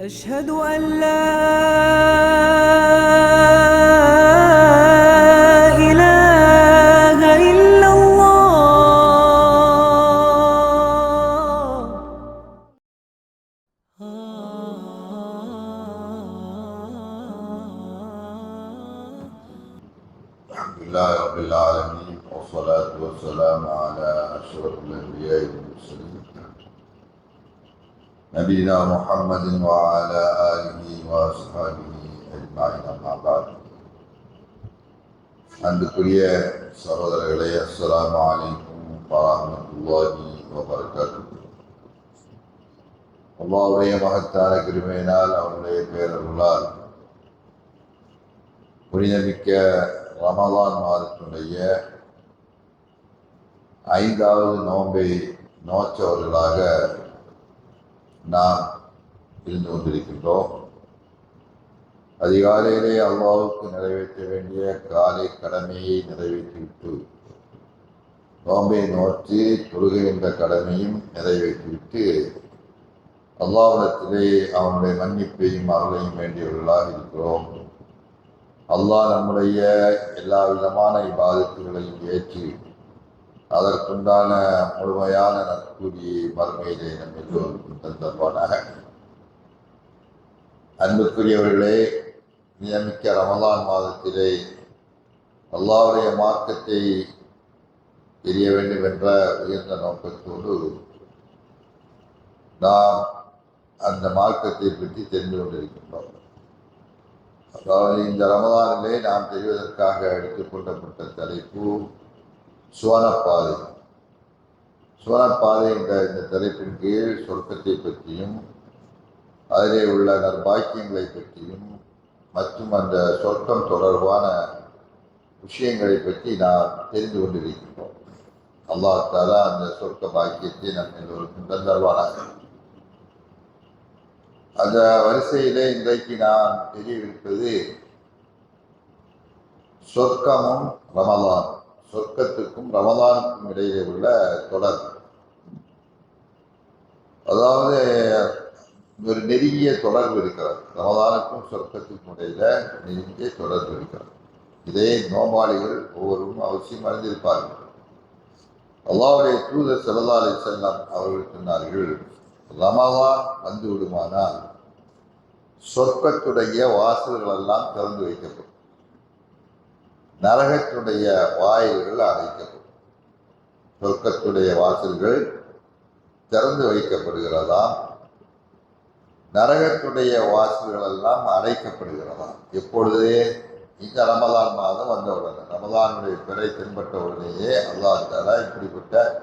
أشهد أن لا نبينا محمد وعلى آله وأصحابه أجمعين أما بعد அன்புக்குரிய சகோதரர்களே அஸ்ஸலாமு அலைக்கும் வரஹ்மத்துல்லாஹி வபரகாத்துஹு அல்லாஹ்வுடைய மகத்தான கிருபையினால் அவனுடைய பேரருளால் புனிதமிக்க ரமலான் மாதத்தினுடைய ஐந்தாவது நோன்பை நோச்சவர்களாக நாம் இருந்து கொண்டிருக்கின்றோம். அதிகாலையிலே அல்லாவுக்கு நிறைவேற்ற வேண்டிய காலை கடமையை நிறைவேற்றிவிட்டு நோன்பை நோற்றி தொழுகின்ற கடமையும் நிறைவேற்றிவிட்டு அல்லாவிடத்திலே அவனுடைய மன்னிப்பையும் அருளையும் வேண்டியவர்களாக இருக்கிறோம். அல்லாஹ் நம்முடைய எல்லா விதமான இபாதத்துகளையும் ஏற்றி அதற்குண்டான முழுமையான நற்கூலியை மறுமையிலே நம் எல்லோருக்கும் தந்தருவானாக. அன்புக்குரியவர்களே நியமிக்க ரமலான் மாதத்திலே அல்லாவுடைய மார்க்கத்தை தெரிய வேண்டும் என்ற உயர்ந்த நோக்கத்தோடு நாம் அந்த மார்க்கத்தை பற்றி தெரிந்து கொண்டிருக்கின்றோம். அதாவது இந்த ரமதானிலே நாம் தெரிவதற்காக எடுத்துக்கொள்ளப்பட்ட தலைப்பு சுவனப்பாதை. சுவனப்பாதை என்ற இந்த தலைப்பின் கீழ் சொர்க்கத்தை பற்றியும் அதிலே உள்ள நற்பாக்கியங்களை பற்றியும் மற்றும் அந்த சொர்க்கம் தொடர்பான விஷயங்களை பற்றி நாம் தெரிந்து கொண்டிருக்கின்றோம். அல்லாஹ் தாலா அந்த சொர்க்க பாக்கியத்தை நம் எல்லோருக்கும் தந்தருவானாக அந்த வரிசையிலே இன்றைக்கு நாம் தெரியவிருப்பது சொர்க்கமும் ரமலான் சொர்க்கத்துக்கும் ரமதானுக்கும் இடையே உள்ள தொடர். அதாவது ஒரு நெருங்கிய தொடர்பு இருக்கிறது. ரமதானுக்கும் சொர்க்கத்துக்கும் இடையில நெருங்கிய தொடர்பு இருக்கிறது. இதே நோபாளிகள் ஒவ்வொருவரும் அவசியம் அறிந்திருப்பார்கள். அல்லாவுடைய தூதர் செல்லல்லா அலி செல்லம் அவர்கள் சொன்னார்கள் ரமதான் வந்து விடுமானால் சொர்க்கத்துடைய வாசல்கள் எல்லாம் திறந்து வைக்கப்படும். நரகத்துடைய வாயில்கள் அடைக்கப்படும் சொர்க்கத்துடைய வாசல்கள் திறந்து வைக்கப்படுகிறதாம். நரகத்துடைய வாசல்கள் எல்லாம் அடைக்கப்படுகிறதாம் எப்பொழுதே? இந்த ரமலான் மாதம் வந்தவுடனே. ரமலானுடைய பிறை தென்பட்ட உடனேயே அல்லாஹ் இப்படிப்பட்ட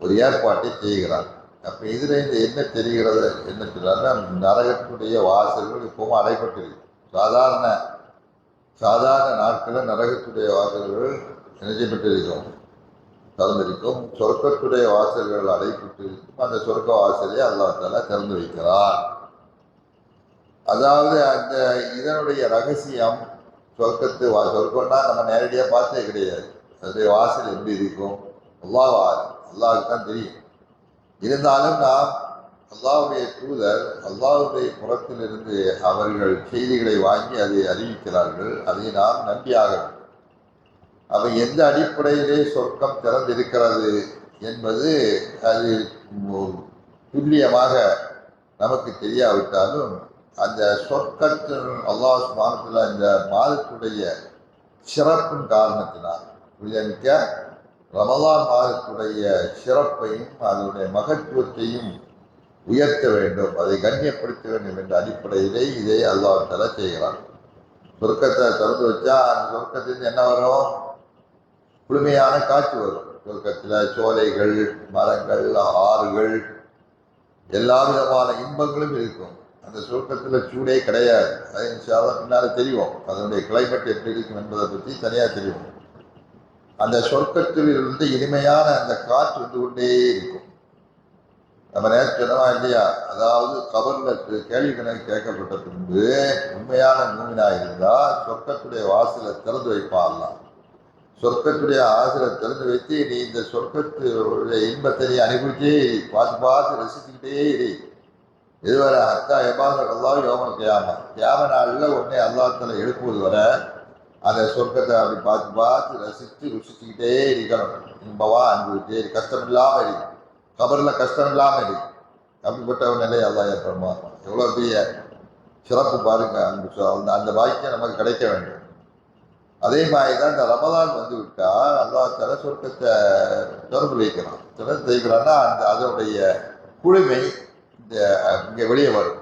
ஒரு ஏற்பாட்டை செய்கிறார் அப்போ இதில் இந்த என்ன தெரிகிறது? என்ன சொல்றாருன்னா நரகத்துடைய வாசல்கள் இப்பவும் அடைப்பட்டிருக்கு சாதாரண சாதாரண நாட்களில் நரகத்துடைய வாசல்கள் நினைக்கப்பட்டிருக்கும். திறந்திருக்கும். சொர்க்கத்துடைய வாசல்கள் அடைப்பட்டிருக்கும் அந்த சொர்க்க வாசலை அல்லாத்தால திறந்து வைக்கிறார் அதாவது அந்த இதனுடைய ரகசியம் சொர்க்கத்து வா சொர்க்கம்னா நம்ம நேரடியாக பார்த்தே கிடையாது. அதனுடைய வாசல் எப்படி இருக்கும்? அல்லாஹ் அல்லாவுக்கு தான் தெரியும். இருந்தாலும் நாம் அல்லாவுடைய தூதர் அல்லாவுடைய புறத்திலிருந்து அவர்கள் செய்திகளை வாங்கி அதை அறிவிக்கிறார்கள். அதை நாம் நம்பியாக அவை எந்த அடிப்படையிலே சொர்க்கம் திறந்திருக்கிறது என்பது அது துல்லியமாக நமக்கு தெரியாவிட்டாலும் அந்த சொர்க்கத்தின் அல்லாஹ் மாதத்தில் இந்த மாதத்துடைய சிறப்பின் காரணத்தினால் புரிதமிக்க ரமலான் மாதத்துடைய சிறப்பையும் அதனுடைய மகத்துவத்தையும் உயர்த்த வேண்டும் அதை கண்ணியப்படுத்த வேண்டும் என்ற அடிப்படையிலே இதை அல்லாஹால செய்கிறான். சொர்க்கத்தை திறந்து வச்சா அந்த சொர்க்கத்திலிருந்து என்ன வரும்? குளுமையான காட்சி வரும். சொர்க்கத்தில் சோலைகள் மரங்கள் ஆறுகள் எல்லா விதமான இன்பங்களும் இருக்கும். அந்த சொர்க்கத்தில் சூடே கிடையாது. அது சாதம் பின்னால் தெரியும். அதனுடைய கிளைமேட் எப்படி இருக்கும் என்பதை பற்றி தனியாக தெரியும். அந்த சொர்க்கத்தில் இருந்து இனிமையான அந்த காற்று வந்து கொண்டே இருக்கும். நம்ம நேற்று சொன்னோமா இல்லையா? அதாவது கபர்ல கேள்விகளை கேட்கப்பட்ட பின்பு உண்மையான மூமினா இருந்தா சொர்க்கத்துடைய வாசலை திறந்து வைப்பாடலாம் சொர்க்கத்துடைய ஆசலை திறந்து வைத்து நீ இந்த சொர்க்கத்துடைய இன்பத்தை நீ அனுபவிச்சே பார்த்து பார்த்து ரசிச்சுக்கிட்டே இரு. இதுவரை அத்தா எபாச அல்லாஹ் யோகம் கேம கேம நாளில் உடனே அல்லாஹத்தில் எழுப்புவது வர அந்த சொர்க்கத்தை அப்படி பார்த்து பார்த்து ரசித்து ருசிச்சுக்கிட்டே இருக்கணும். இன்பவா அனுபவிச்சே கஷ்டம் இல்லாமல் கபரில் கஷ்டம் இல்லாமல் இருக்கு அப்படிப்பட்ட ஒரு நிலையை அல்லா ஏற்படுமா எவ்வளோ பெரிய சிறப்பு பாருங்க அன்பு அந்த அந்த பாக்கியம் நமக்கு கிடைக்க வேண்டும். அதே மாதிரி தான் இந்த ரமதான் வந்து விட்டா அல்லா தர சொர்க்கத்தை தொடர்பு வைக்கிறான். தொடர்பு வைக்கிறான்னா அந்த அதனுடைய குழுமை இந்த இங்கே வெளியே வரும்.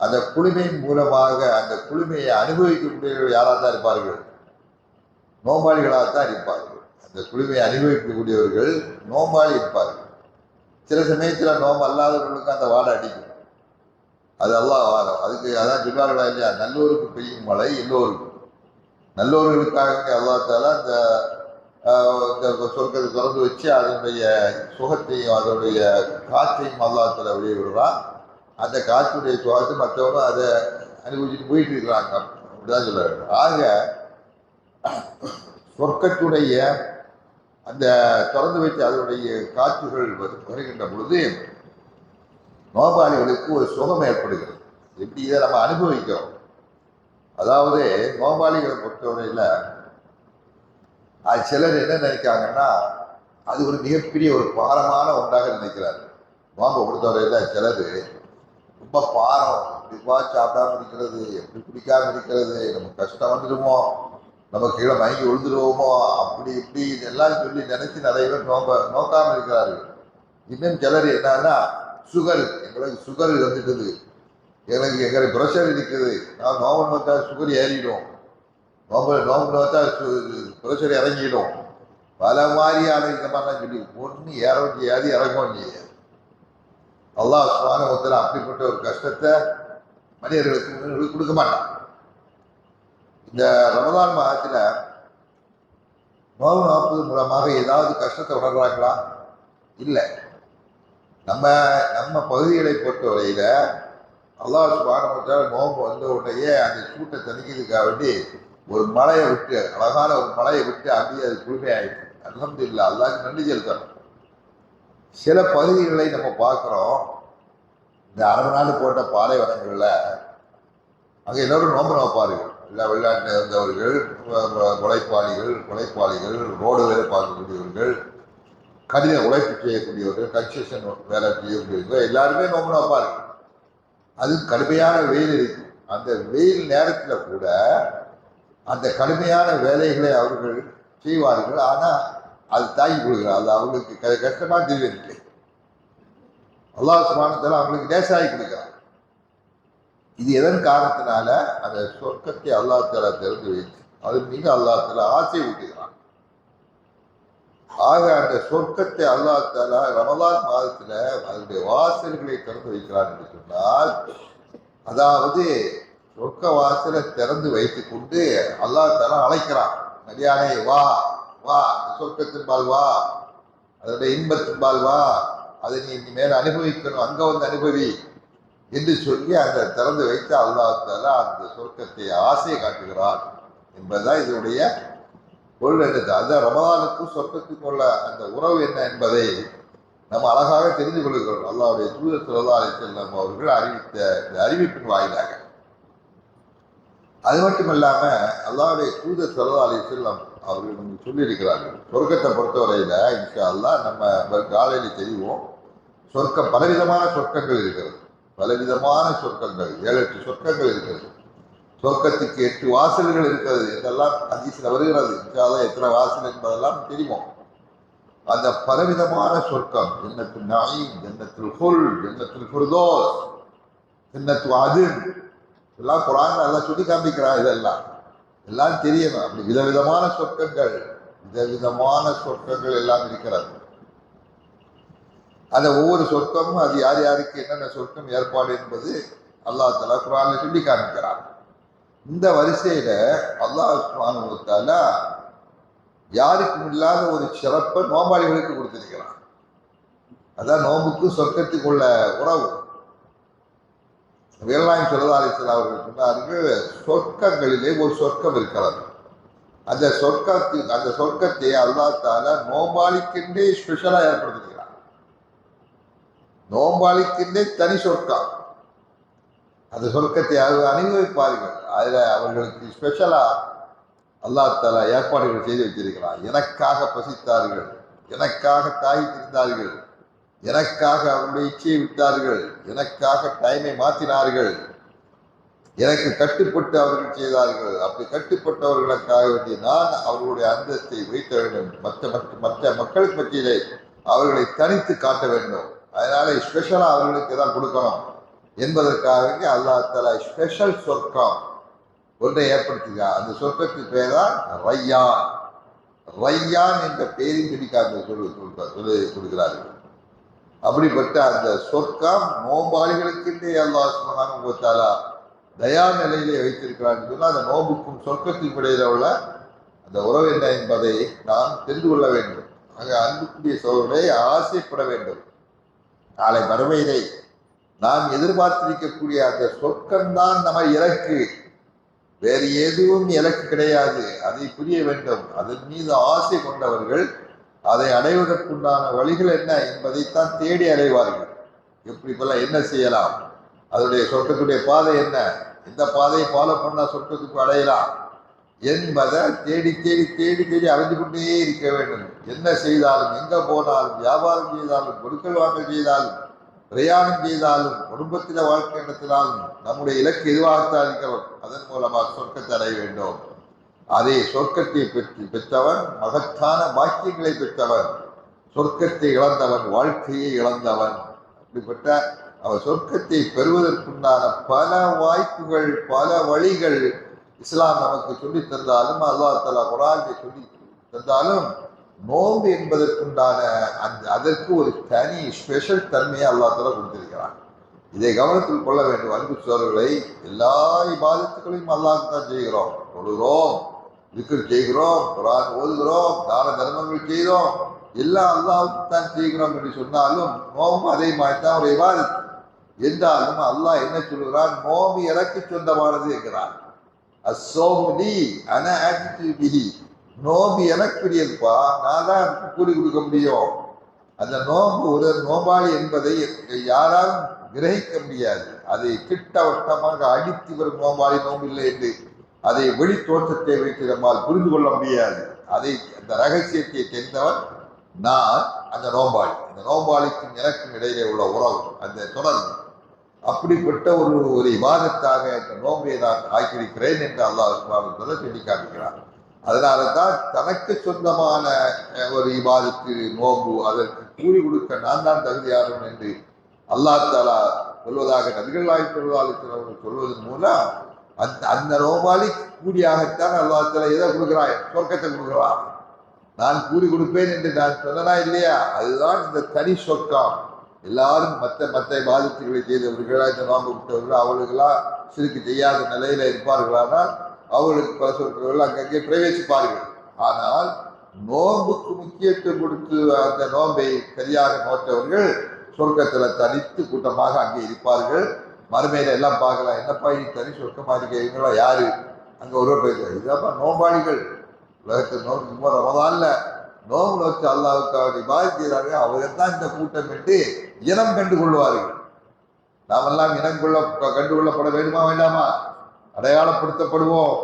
அந்த குழுமையின் மூலமாக அந்த குழுமையை அனுபவிக்கக்கூடியவர்கள் யாராக தான் இருப்பார்கள்? நோம்பாளிகளாக தான் இருப்பார்கள். அந்த குழுமையை அனுபவிக்கக்கூடியவர்கள் நோம்பாளி இருப்பார்கள். சில சமயத்தில் நோம்பு அல்லாதவர்களுக்கு அந்த வாடை அடிக்கும். அது அல்லா வாரம் அதுக்கு அதான் சொல்வார்களா இல்லையா நல்லோருக்கு பெய்யும் மழை எல்லோருக்கும். நல்லோர்களுக்காக அல்லாத்தால அந்த இந்த சொர்க்கத்தை திறந்து வச்சு அதனுடைய சுகத்தையும் அதனுடைய காற்றையும் அல்லாஹ் வெளியே விடுறான். அந்த காற்றுடைய சுகத்தை மற்றவங்க அதை அனுபவிச்சுட்டு போயிட்டு இருக்கிறாங்க. அப்படிதான் சொல்ல வேண்டும் ஆக சொர்க்கத்துடைய அந்த திறந்து வச்சு அதனுடைய காற்றுகள் வருகின்ற பொழுது நோபாளிகளுக்கு ஒரு சுகம் ஏற்படுகிறது. எப்படி இதை நம்ம அனுபவிக்கிறோம்? அதாவது நோபாளிகளை பொறுத்தவரையில் அது சிலர் என்ன நினைக்காங்கன்னா அது ஒரு மிகப்பெரிய ஒரு பாரமான ஒன்றாக நினைக்கிறார் நோம்பை பொறுத்தவரையில் சிலர் ரொம்ப பாரம் எப்படிப்பா சாப்பிடாம இருக்கிறது எப்படி குடிக்காம இருக்கிறது நமக்கு கஷ்டம் வந்துடுமோ? நம்ம கீழே மயங்கி விழுந்துருவோமோ? அப்படி இப்படி இதெல்லாம் சொல்லி நினைச்சு நிறைய பேர் நோம்ப நோக்காமல் இருக்கிறார்கள். இன்னும் சிலர் என்னன்னா சுகர் எங்களுக்கு சுகர் வந்துட்டுது எங்களுக்கு எங்களுக்கு ப்ரெஷர் இருக்குது. நான் நோம்பு நோத்தா சுகர் ஏறிடும். நோம்பு நோம்பு நோத்தா ப்ரெஷர் இறங்கிடும். பல மாதிரியான இந்த மாதிரிலாம் சொல்லி ஒன்று ஏறவும் செய்யாது இறங்கவும் செய்யாது அல்லாஹ் ஒருத்தர் அப்படிப்பட்ட ஒரு கஷ்டத்தை மனிதர்களுக்கு கொடுக்க மாட்டான். இந்த ரமதான் மாதத்தில் நோவு நாற்பது மூலமாக ஏதாவது கஷ்டத்தை உணர்றாங்களா? இல்லை. நம்ம நம்ம பகுதிகளை பொறுத்தவரையில் அல்லாஹ் சுபானவற்றால் நோம்பு வந்த உடனேயே அந்த சூட்டை தணிக்கிறதுக்காக வேண்டி ஒரு மலையை விட்டு அழகான ஒரு மலையை விட்டு அப்படியே அது குளுமையாயிடுச்சு. இல்லை அல்லாஹ்க்கு நன்றி செலுத்தணும். சில பகுதிகளை நம்ம பார்க்குறோம். இந்த அரபு நாடு போட்ட பாலைவனங்களில் அங்கே எல்லோரும் நோம்பு நோப்பார்கள் இல்லை வெளிநாட்டில் இருந்தவர்கள் வ- வ- உழைப்பாளிகள் உழைப்பாளிகள் ரோடு வேலை பார்க்கக்கூடியவர்கள் கடின உழைப்பு செய்யக்கூடியவர்கள் கன்ஸ்ட்ரக்ஷன் வேலை செய்யக்கூடியவர்கள் எல்லாருமே நோம்பு நோப்பார்கள் அது கடுமையான வெயில் இருக்கும் அந்த வெயில் நேரத்தில் கூட அந்த கடுமையான வேலைகளை அவர்கள் செய்வார்கள். ஆனால் அது தாங்கி கொள்கிறார். அது அவங்களுக்கு க கஷ்டமாக தெரியவில்லை அல்லாஹ் சுபானத்தில் அவங்களுக்கு நேசாகி கொடுக்கிறார் இது எதன் காரணத்தினால? அந்த சொர்க்கத்தை அல்லாஹ் தாலா திறந்து வைத்து அது மீது அல்லாஹ் தாலா ஆசை ஊட்டுகிறான். ஆக அந்த சொர்க்கத்தை அல்லாஹ் தாலா ரமலான் மாதத்துல அதனுடைய வாசல்களை திறந்து வைக்கிறான் என்று சொன்னால் அதாவது சொர்க்க வாசலை திறந்து வைத்துக் கொண்டு அல்லாஹ் தாலா அழைக்கிறான் மரியாதை வா வா இந்த சொர்க்கத்தின்பால் வா அதனுடைய இன்பத்தின்பால் வா அதை நீ இனிமேல் அனுபவிக்கணும் அங்க வந்து அனுபவி. என்று சொல்லி அந்த திறந்து வைத்து அல்லாத்தால அந்த சொர்க்கத்தை ஆசையை காட்டுகிறார் என்பதுதான் இதனுடைய பொருள் என்னது அந்த ரமதானுக்கும் சொர்க்கத்துக்கும் உள்ள அந்த உறவு என்ன என்பதை நம்ம அழகாக தெரிந்து கொள்கிறோம். அல்லாவுடைய தூதர் சொல்லா செல்லம் அவர்கள் அறிவித்த இந்த அறிவிப்பின் வாயிலாக. அது மட்டும் இல்லாமல் அல்லாவுடைய தூதர் சொல்லா செல்லம் அவர்கள் நமக்கு சொல்லியிருக்கிறார்கள். சொர்க்கத்தை பொறுத்தவரையில் இன்ஷா அல்லா நம்ம காலையில் தெரிவோம். சொர்க்கம் பலவிதமான சொர்க்கங்கள் இருக்கிறது. பலவிதமான சொர்க்கங்கள் ஏழு எட்டு சொர்க்கங்கள் இருக்கிறது. சொர்க்கத்துக்கு எட்டு வாசல்கள் இருக்கிறது இதெல்லாம் ஹதீஸ்ல வருகிறது. இன்ஷா எத்தனை வாசல் என்பதெல்லாம் தெரியும்? அந்த பலவிதமான சொர்க்கம் ஜன்னத்து நாய் ஜன்னத்துல் ஹுல் ஜன்னத்துல் ஃபுர்தோஸ் ஜன்னத்து அதின் எல்லாம் குரான் நல்லா சொல்லி காமிக்கிறான் இதெல்லாம். எல்லாம் தெரியணும். அப்படி விதவிதமான சொர்க்கங்கள் விதவிதமான சொர்க்கங்கள் எல்லாம் இருக்கிறது. அந்த ஒவ்வொரு சொர்க்கமும் அது யார் யாருக்கு என்னென்ன சொர்க்கம் ஏற்பாடு என்பது அல்லாஹ் தலா குரான்ல சொல்லி காண்பிக்கிறான் இந்த வரிசையில அல்லாஹ் சுப்ஹானஹு கொடுத்தால யாருக்கும் இல்லாத ஒரு சிறப்பை நோம்பாளிகளுக்கு கொடுத்திருக்கிறான். அதான் நோம்புக்கும் சொர்க்கத்துக்கு உள்ள உறவு வேளாண் சிறதாரிசல் அவர்கள் சொன்னார்கள் சொர்க்கங்களிலே ஒரு சொர்க்கம் இருக்கிறது. அந்த சொர்க்கத்து அந்த சொர்க்கத்தை அல்லா தால நோம்பாளிக்கென்றே ஸ்பெஷலாக ஏற்படுத்திருக்கிறான். நோம்பாளிக்குன்னே தனி சொர்க்கம் அந்த சொர்க்கத்தை அவர் அனுபவிப்பார்கள் அதில் அவர்களுக்கு ஸ்பெஷலாக அல்லாஹ் தாலா ஏற்பாடுகள் செய்து வச்சிருக்கிறார் எனக்காக பசித்தார்கள். எனக்காக தாய் எனக்காக அவருடைய இச்சையை விட்டார்கள். எனக்காக டைமை மாற்றினார்கள் எனக்கு கட்டுப்பட்டு அவர்கள் செய்தார்கள். அப்படி கட்டுப்பட்டவர்களுக்காக வேண்டிய நான் அவர்களுடைய அந்தஸ்தை வைத்த வேண்டும். மற்ற மற்ற மற்ற மக்களுக்கு மத்தியிலே அவர்களை தனித்து காட்ட வேண்டும். அதனால ஸ்பெஷலாக அவர்களுக்கு தான் கொடுக்கணும். என்பதற்காக வேண்டி ஸ்பெஷல் சொர்க்கம் ஒன்றை ஏற்படுத்துகிறார் அந்த சொர்க்கத்துக்கு பேர் தான் ரையான். ரையான் என்ற பெயரின் பிடிக்காத சொல்லு சொல்லி கொடுக்கிறார்கள் அப்படிப்பட்ட அந்த சொர்க்கம் நோம்பாளிகளுக்கென்றே அல்லாஹ் சுமகான வ தயா நிலையிலே வைத்திருக்கிறான் சொன்னால் அந்த நோம்புக்கும் சொர்க்கத்தின் இடையில உள்ள அந்த உறவு என்ன என்பதை நாம் தெரிந்து கொள்ள வேண்டும். ஆக அன்புக்குரிய சோழரை ஆசைப்பட வேண்டும். நாளை மறுமையிலே நாம் எதிர்பார்த்திருக்கக்கூடிய அந்த சொர்க்கம்தான் நம்ம இலக்கு. வேறு எதுவும் இலக்கு கிடையாது. அதை புரிய வேண்டும். அதன் மீது ஆசை கொண்டவர்கள் அதை அடைவதற்குண்டான வழிகள் என்ன என்பதைத்தான் தேடி அடைவார்கள். எப்படி போல என்ன செய்யலாம்? அதனுடைய சொர்க்கத்துடைய பாதை என்ன? எந்த பாதையை ஃபாலோ பண்ணால் சொர்க்கத்துக்கு அடையலாம்? என்பதை தேடி தேடி தேடி தேடி அலைஞ்சு கொண்டே இருக்க வேண்டும். என்ன செய்தாலும் எங்க போனாலும் வியாபாரம் செய்தாலும் கொடுக்கல் வாங்கல் செய்தாலும் பிரயாணம் செய்தாலும் குடும்பத்தில வாழ்க்கை நடத்தினாலும் நம்முடைய இலக்கு எதுவாகத்தான் இருக்கிறோம் அதன் மூலமாக சொர்க்கத்தை அடைய வேண்டும். அதே சொர்க்கத்தை பெற்று பெற்றவன் மகத்தான பாக்கியங்களை பெற்றவன் சொர்க்கத்தை இழந்தவன் வாழ்க்கையை இழந்தவன். அப்படிப்பட்ட அவன் சொர்க்கத்தை பெறுவதற்குண்டான பல வாய்ப்புகள் பல வழிகள் இஸ்லாம் நமக்கு சொல்லி தந்தாலும் அல்லா தலா குரானை சொல்லி தந்தாலும் நோன்பு என்பதற்குண்டான அந்த அதற்கு ஒரு தனி ஸ்பெஷல் தன்மையை அல்லா தலா கொடுத்திருக்கிறான். இதை கவனத்தில் கொள்ள வேண்டும். அன்பு சோழர்களை எல்லா இபாதத்துகளையும் அல்லாஹ் தான் செய்கிறோம். தொழுகிறோம் விக்கர் செய்கிறோம் குரான் ஓதுகிறோம் தான தர்மங்கள் செய்கிறோம் எல்லாம் அல்லாவுக்கு தான் செய்கிறோம் என்று சொன்னாலும் நோம்பு அதே மாதிரி தான் ஒரு இபாதத். என்றாலும் அல்லாஹ் என்ன சொல்கிறான் நோம்பு எனக்கு சொந்தமானது என்கிறான். அசோமுடி அன பிஹி நோம்பு எனக்குரியதுப்பா நான் தான் கூலி கொடுக்க முடியும். அந்த நோம்பு ஒரு நோம்பாளி என்பதை யாராலும் கிரகிக்க முடியாது. அதை திட்டவட்டமாக அடித்து வரும் நோம்பாளி நோம்பு இல்லை என்று அதை வெளி தோற்றத்தை வைத்து நம்மால் புரிந்து கொள்ள முடியாது. அதை அந்த ரகசியத்தை தெரிந்தவன் நான் அந்த நோம்பாளி. அந்த நோம்பாளிக்கும் எனக்கும் இடையிலே உள்ள உறவு அந்த தொடர்பு. அப்படிப்பட்ட ஒரு ஒரு இபாதத்தாக இந்த நோம்பை நான் ஆக்கியிருக்கிறேன் என்று அல்லாஹ் சுபாவத்தில் சொல்லி காட்டுகிறார். அதனால தான் தனக்கு சொந்தமான ஒரு இபாதத்து நோம்பு அதற்கு கூறி கொடுக்க நான் தான் தகுதியானவன் என்று அல்லாஹ் தாலா சொல்வதாக நபிகள் நாயகம் சொல்வதாக சொல்வதன் மூலம் அந்த அந்த நோபாளி கூலியாகத்தான் அல்லாஹ் தாலா எதை கொடுக்குறாய்? சொர்க்கத்தை கொடுக்குறான். நான் கூலி கொடுப்பேன் என்று நான் சொன்னனா இல்லையா? அதுதான் இந்த தனி சொர்க்கம். எல்லாரும் மற்ற மற்ற பாதிப்புகளை செய்தவர்களா இந்த நோம்பு விட்டவர்கள் அவளுக்கெல்லாம் சிறுக்கு செய்யாத நிலையில இருப்பார்களானால் அவர்களுக்கு பல சொல்றவர்கள் அங்கங்கே பிரவேசிப்பார்கள். ஆனால் நோம்புக்கு முக்கியத்துவம் கொடுத்து அந்த நோன்பை சரியாக நோற்றவர்கள் சொர்க்கத்துல தனித்து கூட்டமாக அங்கே இருப்பார்கள். மறுமையில எல்லாம் பார்க்கலாம் என்னப்பா நீ தனி சொர்க்கமா இருக்கீங்களா யாரு? அங்க ஒரு பேர் இதாப்பா நோம்பாளிகள் உலகத்தில் ரொம்ப சும்மா ரமதான்ல. நோம்பு நோச்சு அல்லாவுக்கு அவருடைய பாதிக்கிறார்கள் அவர்கள் தான் இந்த கூட்டம் என்று இனம் கண்டு கொள்வார்கள். நாமெல்லாம் இனம் கொள்ள கண்டு கொள்ளப்பட வேண்டுமா வேண்டாமா? அடையாளப்படுத்தப்படுவோம்.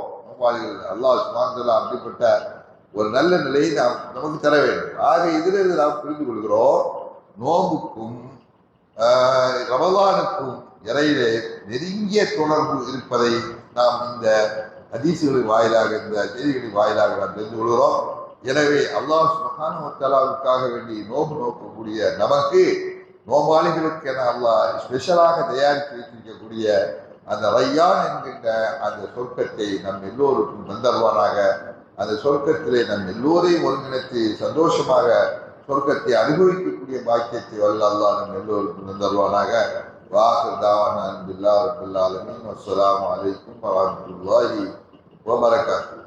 அல்லாஹ் சுமாந்தலா அப்படிப்பட்ட ஒரு நல்ல நிலையை நாம் நமக்கு தர வேண்டும். ஆக இதிலிருந்து நாம் புரிந்து கொள்கிறோம் நோம்புக்கும் ரமதானுக்கும் ரமலானுக்கும் இறையிலே நெருங்கிய தொடர்பு இருப்பதை நாம் இந்த அதிசுகளின் வாயிலாக இந்த செய்திகளின் வாயிலாக நாம் தெரிந்து கொள்கிறோம். எனவே அல்லாஹ் மகானுக்காக வேண்டி நோம்பு நோக்கக்கூடிய நமக்கு நோம்பாளிகளுக்கு என அல்லாஹ் ஸ்பெஷலாக தயாரித்து வைத்திருக்கக்கூடிய அந்த ரையான் என்கின்ற அந்த சொர்க்கத்தை நம் எல்லோருக்கும் தந்தல்வானாக அந்த சொர்க்கத்திலே நம் எல்லோரையும் ஒருங்கிணைத்து சந்தோஷமாக சொர்க்கத்தை அனுபவிக்கக்கூடிய பாக்கியத்தை வல்ல அல்லாஹ் நம் எல்லோருக்கும் தந்தல்வானாக வாசல் தாவான அன்பில்லா ரபுல்லாலமின் அஸ்லாம் அலைக்கும் வரமத்துல்லாஹி வபரகாத்துஹு.